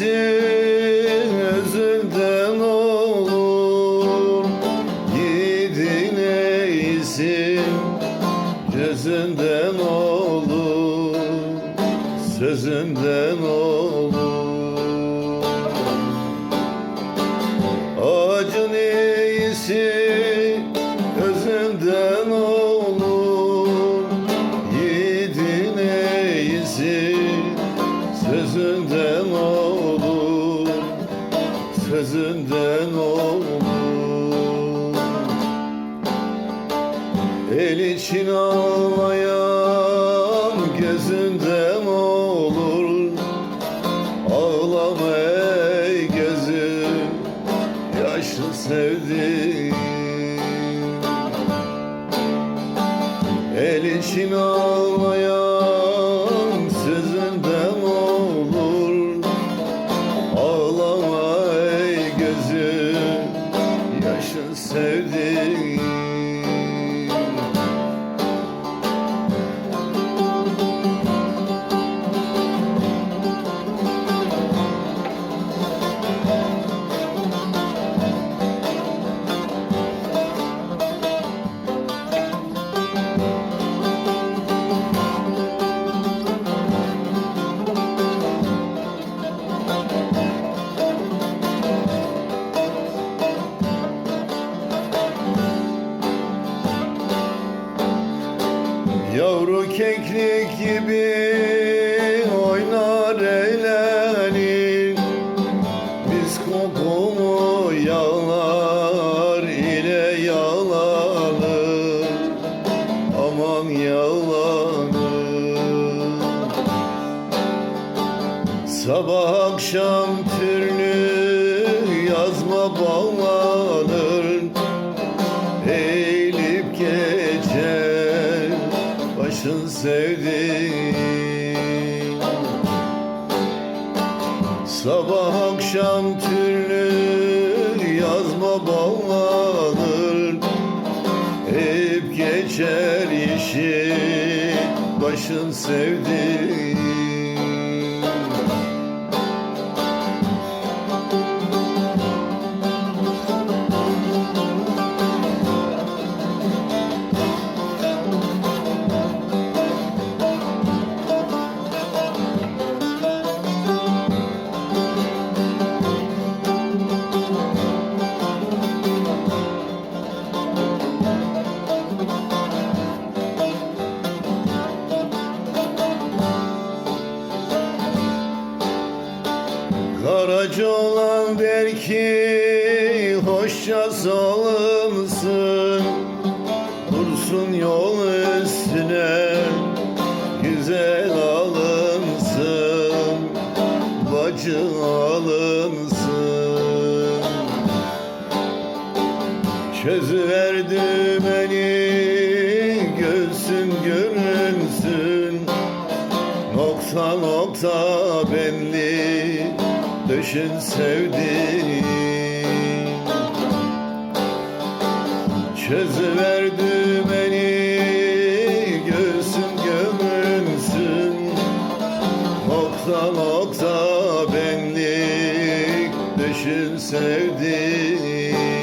için üzüldün olur. Yiğidine isim gözünden olur Sözünden olur. Sözünden olur El için ağlayan gözünden olur? Ağlama ey gözüm yaşlı sevdiğim. El için ağlayan sözünden olur Yavru keklik gibi oynar eğlenir Biz kokumu yağlar ile yağlanır Aman yağlanır. Sabah akşam türlü yazma bağlanır sevdiğin Sabah akşam türlü yazma bağlanır. Eğip geçer yeşil başın sevdiğin Karaca olan der ki hoşça salınsın Dursun yol üstüne güzel alınsın Bacı alınsın Çözüverdi beni göğsün görünsün. Nokta nokta belli Düşün sevdiğim. Çözüverdi beni Göğsün gömülsün. Nokta nokta benlik Düşün sevdiğim